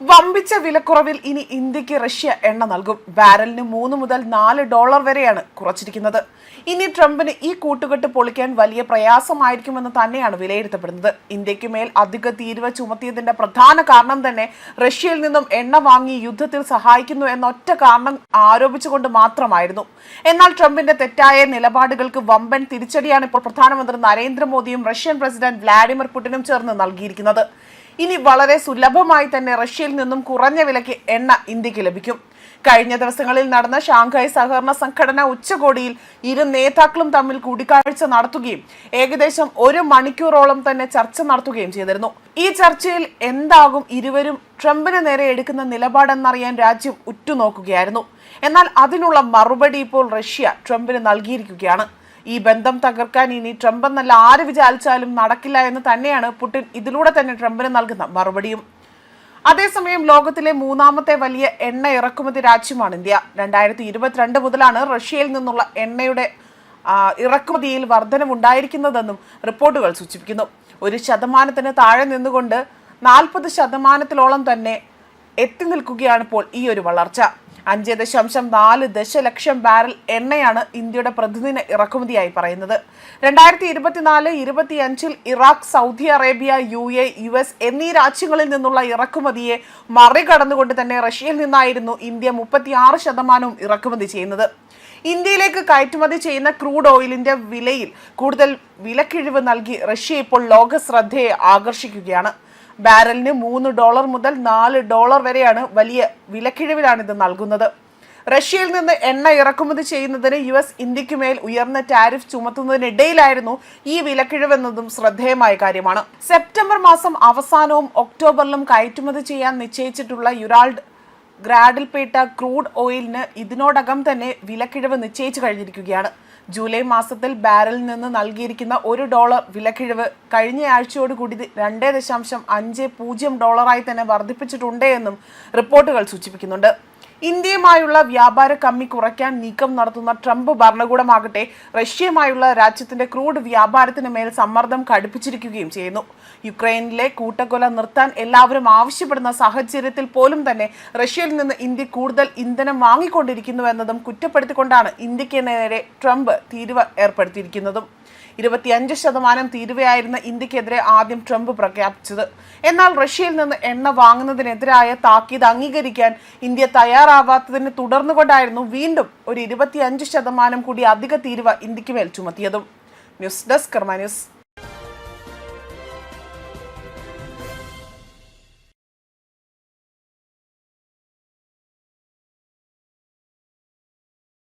വമ്പിച്ച വിലക്കുറവിൽ ഇനി ഇന്ത്യയ്ക്ക് റഷ്യ എണ്ണ നൽകും. ബാരലിന് മൂന്ന് മുതൽ നാല് ഡോളർ വരെയാണ് കുറച്ചിരിക്കുന്നത്. ഇനി ട്രംപിന് ഈ കൂട്ടുകെട്ട് പൊളിക്കാൻ വലിയ പ്രയാസമായിരിക്കുമെന്ന് തന്നെയാണ് വിലയിരുത്തപ്പെടുന്നത്. ഇന്ത്യയ്ക്ക് മേൽ അധിക തീരുവ ചുമത്തിയതിന്റെ പ്രധാന കാരണം തന്നെ റഷ്യയിൽ നിന്നും എണ്ണ വാങ്ങി യുദ്ധത്തിൽ സഹായിക്കുന്നു എന്ന ഒറ്റ കാരണം ആരോപിച്ചുകൊണ്ട് മാത്രമായിരുന്നു. എന്നാൽ ട്രംപിന്റെ തെറ്റായ നിലപാടുകൾക്ക് വമ്പൻ തിരിച്ചടിയാണ് ഇപ്പോൾ പ്രധാനമന്ത്രി നരേന്ദ്രമോദിയും റഷ്യൻ പ്രസിഡന്റ് വ്ളാഡിമിർ പുടിനും ചേർന്ന് നൽകിയിരിക്കുന്നത്. ഇനി വളരെ സുലഭമായി തന്നെ റഷ്യയിൽ നിന്നും കുറഞ്ഞ വിലയ്ക്ക് എണ്ണ ഇന്ത്യയ്ക്ക് ലഭിക്കും. കഴിഞ്ഞ ദിവസങ്ങളിൽ നടന്ന ഷാങ്ഹായ് സഹകരണ സംഘടന ഉച്ചകോടിയിൽ ഇരു നേതാക്കളും തമ്മിൽ കൂടിക്കാഴ്ച നടത്തുകയും ഏകദേശം ഒരു മണിക്കൂറോളം തന്നെ ചർച്ച നടത്തുകയും ചെയ്തിരുന്നു. ഈ ചർച്ചയിൽ എന്താകും ഇരുവരും ട്രംപിന് നേരെ എടുക്കുന്ന നിലപാടെന്നറിയാൻ രാജ്യം ഉറ്റുനോക്കുകയായിരുന്നു. എന്നാൽ അതിനുള്ള മറുപടി ഇപ്പോൾ റഷ്യ ട്രംപിന് നൽകിയിരിക്കുകയാണ്. ഈ ബന്ധം തകർക്കാൻ ഇനി ട്രംപ് എന്നല്ല ആര് വിചാരിച്ചാലും നടക്കില്ല എന്ന് തന്നെയാണ് പുടിൻ ഇതിലൂടെ തന്നെ ട്രംപിന് നൽകുന്ന മറുപടിയും. അതേസമയം ലോകത്തിലെ മൂന്നാമത്തെ വലിയ എണ്ണ ഇറക്കുമതി രാജ്യമാണ് ഇന്ത്യ. രണ്ടായിരത്തി ഇരുപത്തിരണ്ട് മുതലാണ് റഷ്യയിൽ നിന്നുള്ള എണ്ണയുടെ ഇറക്കുമതിയിൽ വർധനമുണ്ടായിരിക്കുന്നതെന്നും റിപ്പോർട്ടുകൾ സൂചിപ്പിക്കുന്നു. ഒരു ശതമാനത്തിന് താഴെ നിന്നുകൊണ്ട് നാൽപ്പത് ശതമാനത്തിലോളം തന്നെ എത്തി നിൽക്കുകയാണ് ഇപ്പോൾ ഈ ഒരു വളർച്ച. അഞ്ച് ദശാംശം നാല് ദശലക്ഷം ബാരൽ എണ്ണയാണ് ഇന്ത്യയുടെ പ്രതിദിന ഇറക്കുമതിയായി പറയുന്നത്. രണ്ടായിരത്തി ഇരുപത്തിനാല് ഇരുപത്തിയഞ്ചിൽ Iraq Saudi Arabia U A U S എന്നീ രാജ്യങ്ങളിൽ നിന്നുള്ള ഇറക്കുമതിയെ മറികടന്നുകൊണ്ട് തന്നെ റഷ്യയിൽ നിന്നായിരുന്നു ഇന്ത്യ മുപ്പത്തിയാറ് ശതമാനവും ഇറക്കുമതി ചെയ്യുന്നത്. ഇന്ത്യയിലേക്ക് കയറ്റുമതി ചെയ്യുന്ന ക്രൂഡ് ഓയിലിന്റെ വിലയിൽ കൂടുതൽ വിലക്കിഴിവ് നൽകി റഷ്യ ഇപ്പോൾ ലോക ശ്രദ്ധയെ ആകർഷിക്കുകയാണ്. ബാരലിന് മൂന്ന് ഡോളർ മുതൽ നാല് ഡോളർ വരെയാണ് വലിയ വിലക്കിഴിവിലാണ് ഇത് നൽകുന്നത്. റഷ്യയിൽ നിന്ന് എണ്ണ ഇറക്കുമതി ചെയ്യുന്നതിന് യു എസ് ഇന്ത്യയ്ക്ക് മേൽ ഉയർന്ന ടാരിഫ് ചുമത്തുന്നതിനിടയിലായിരുന്നു ഈ വിലക്കിഴിവെന്നതും ശ്രദ്ധേയമായ കാര്യമാണ്. സെപ്റ്റംബർ മാസം അവസാനവും ഒക്ടോബറിലും കയറ്റുമതി ചെയ്യാൻ നിശ്ചയിച്ചിട്ടുള്ള യുറാൾഡ് ഗ്രാഡിൽപേട്ട ക്രൂഡ് ഓയിലിന് ഇതിനോടകം തന്നെ വിലക്കിഴിവ് നിശ്ചയിച്ചു കഴിഞ്ഞിരിക്കുകയാണ്. ജൂലൈ മാസത്തിൽ ബാരലിൽ നിന്ന് നൽകിയിരിക്കുന്ന ഒരു ഡോളർ വിലക്കിഴിവ് കഴിഞ്ഞ ആഴ്ചയോട് കൂടി രണ്ടേ ദശാംശം അഞ്ച് പൂജ്യം ഡോളറായി തന്നെ വർദ്ധിപ്പിച്ചിട്ടുണ്ട് എന്നും റിപ്പോർട്ടുകൾ സൂചിപ്പിക്കുന്നുണ്ട്. ഇന്ത്യയുമായുള്ള വ്യാപാര കമ്മി കുറയ്ക്കാൻ നീക്കം നടത്തുന്ന ട്രംപ് ഭരണകൂടമാകട്ടെ റഷ്യയുമായുള്ള രാജ്യത്തിന്റെ ക്രൂഡ് വ്യാപാരത്തിന് മേൽ സമ്മർദ്ദം കടുപ്പിച്ചിരിക്കുകയും ചെയ്യുന്നു. യുക്രൈനിലെ കൂട്ടക്കൊല നിർത്താൻ എല്ലാവരും ആവശ്യപ്പെടുന്ന സാഹചര്യത്തിൽ പോലും തന്നെ റഷ്യയിൽ നിന്ന് ഇന്ത്യ കൂടുതൽ ഇന്ധനം വാങ്ങിക്കൊണ്ടിരിക്കുന്നുവെന്നതും കുറ്റപ്പെടുത്തിക്കൊണ്ടാണ് ഇന്ത്യയ്ക്ക് നേരെ ട്രംപ് തീരുവ ഏർപ്പെടുത്തിയിരിക്കുന്നതും. ഇരുപത്തിയഞ്ച് ശതമാനം തീരുവയായിരുന്ന ഇന്ത്യക്കെതിരെ ആദ്യം ട്രംപ് പ്രഖ്യാപിച്ചത്. എന്നാൽ റഷ്യയിൽ നിന്ന് എണ്ണ വാങ്ങുന്നതിനെതിരായ താക്കീത് അംഗീകരിക്കാൻ ഇന്ത്യ തയ്യാറാവാത്തതിനെ തുടർന്നുകൊണ്ടായിരുന്നു വീണ്ടും ഒരു ഇരുപത്തിയഞ്ച് ശതമാനം കൂടി അധിക തീരുവ ഇന്ത്യയ്ക്ക് മേൽ ചുമത്തിയതും. News desk Karma news.